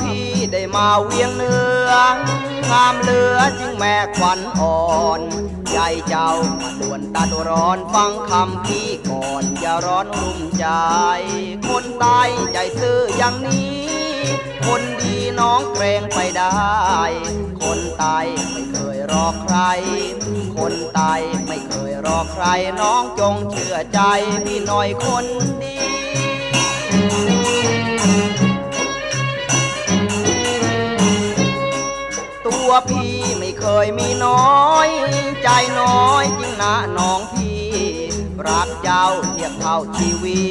พี่ได้มาเวียงเนื้องามเหลือจึงแม่ขวัญอ่อนใจเจ้ามาด่วนตาตัวร้อนฟังคำพี่ก่อน อย่าร้อนรุ่มใจ คนตายใจซื่ออย่างนี้ คนดีน้องเกรงไปได้ คนตายไม่เคยรอใคร คนตายไม่เคยรอใครน้องจงเชื่อใจพี่หน่อยคนดี ตัวพี่ไม่เคยมีน้อย ใจน้อยจริงนะน้องพี่ รักเจ้าเทียบเท่าชีวี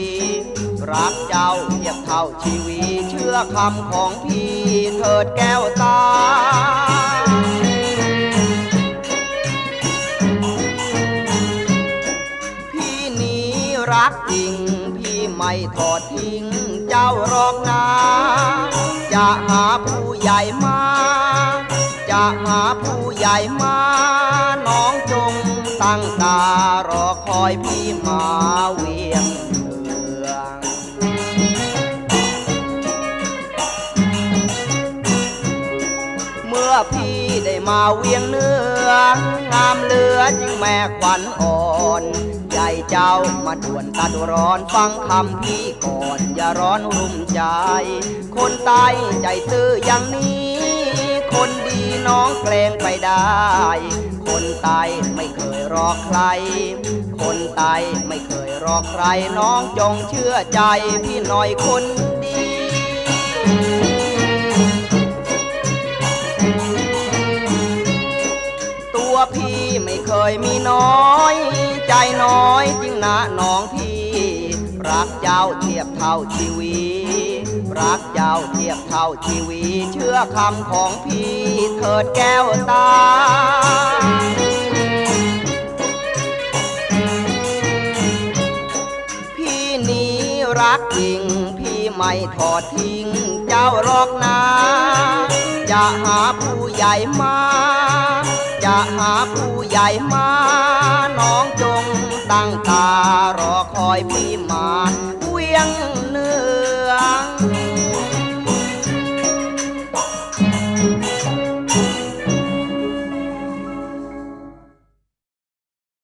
รักเจ้าเทียบเท่าชีวีเชื่อคำของพี่เถิดแก้วตาพี่นี้รักจริงพี่ไม่ทอดทิ้งเจ้ารอกนาจะหาผู้ใหญ่มา หญ่มาน้องจงตั้งตารอคอยพี่มาเวียงเมืองเมื่อพี่ได้มาเวียงเนื้องามเหลือจึงแม่ขวัญอ่อนใจเจ้ามาด่วนตาดร้อนฟังคำพี่ก่อน อย่าร้อนรุ่มใจ คนตายใจซื่ออย่างนี้ น้องเกรงไปได้ คนตายไม่เคยรอใคร คนตายไม่เคยรอใคร น้องจงเชื่อใจพี่หน่อยคนดีตัวพี่ไม่เคยมีน้อย ใจน้อยจริงนะน้องพี่ รักเจ้าเทียบเท่าชีวี รักเจ้าเทียบเท่าชีวีเชื่อคำของพี่เถิดแก้วตา พี่นี้รักจริง พี่ไม่ทอดทิ้ง เจ้าหรอกนะจะหาผู้ใหญ่มา จะหาผู้ใหญ่มา น้องจงตั้งตารอคอยพี่